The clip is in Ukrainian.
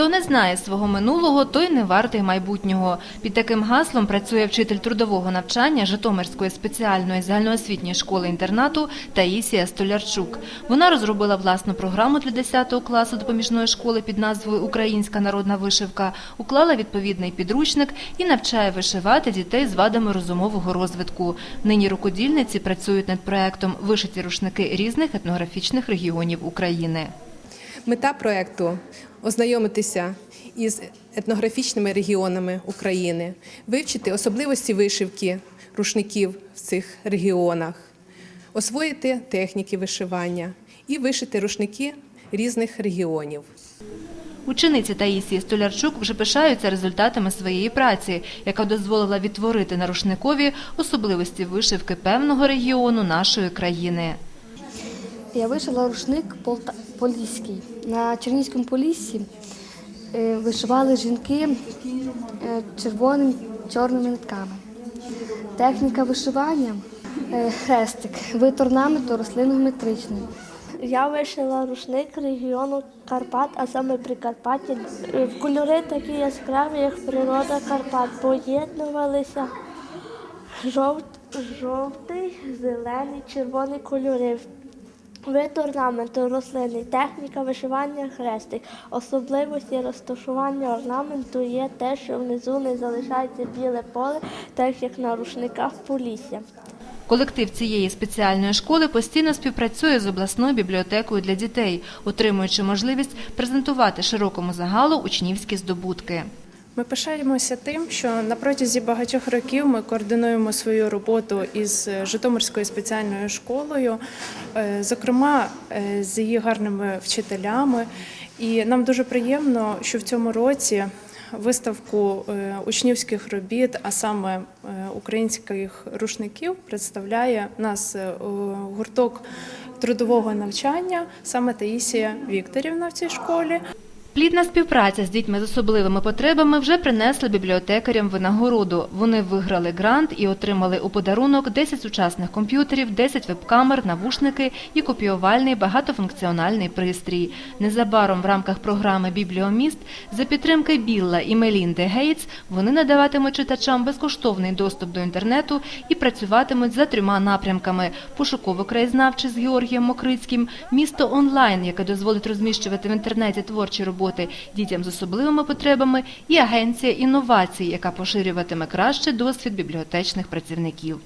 Хто не знає свого минулого, той не вартий майбутнього. Під таким гаслом працює вчитель трудового навчання Житомирської спеціальної загальноосвітньої школи-інтернату Таїсія Столярчук. Вона розробила власну програму для 10 класу допоміжної школи під назвою Українська народна вишивка, уклала відповідний підручник і навчає вишивати дітей з вадами розумового розвитку. Нині рукодільниці працюють над проектом Вишиті рушники різних етнографічних регіонів України. Мета проекту ознайомитися із етнографічними регіонами України, вивчити особливості вишивки рушників в цих регіонах, освоїти техніки вишивання і вишити рушники різних регіонів. Учениці Таїсії Столярчук вже пишаються результатами своєї праці, яка дозволила відтворити на рушникові особливості вишивки певного регіону нашої країни. Я вишила рушник Поліський. На Чернігівському поліссі е, вишивали жінки е, червоними чорними нитками. Техніка вишивання е, хрестик, вид орнаменту рослинно-метричний. Я вишила рушник регіону Карпат, а саме Прикарпаття. Кольори такі яскраві, як природа Карпат. Поєднувалися жовт, жовтий, зелений, червоний кольори. Вид орнаменту рослини, техніка вишивання хрестик. Особливості розташування орнаменту є те, що внизу не залишається біле поле, так як на рушниках Полісся. Колектив цієї спеціальної школи постійно співпрацює з обласною бібліотекою для дітей, отримуючи можливість презентувати широкому загалу учнівські здобутки. Ми пишаємося тим, що на протязі багатьох років ми координуємо свою роботу із Житомирською спеціальною школою, е, зокрема е, з її гарними вчителями. І нам дуже приємно, що в цьому році виставку е, учнівських робіт, а саме е, українських рушників, представляє нас е, гурток трудового навчання, саме Таїсія Вікторівна в цій школі. Плідна співпраця з дітьми з особливими потребами вже принесла бібліотекарям винагороду. Вони виграли грант і отримали у подарунок 10 сучасних комп'ютерів, 10 веб-камер, навушники і копіювальний багатофункціональний пристрій. Незабаром в рамках програми Бібліоміст за підтримки Білла і Мелінди Гейтс вони надаватимуть читачам безкоштовний доступ до інтернету і працюватимуть за трьома напрямками: пошуково-краєзнавчий з Георгієм Мокрицьким, місто онлайн, яке дозволить розміщувати в інтернеті творчі роботи дітям з особливими потребами, і агенція інновацій, яка поширюватиме краще досвід бібліотечних працівників.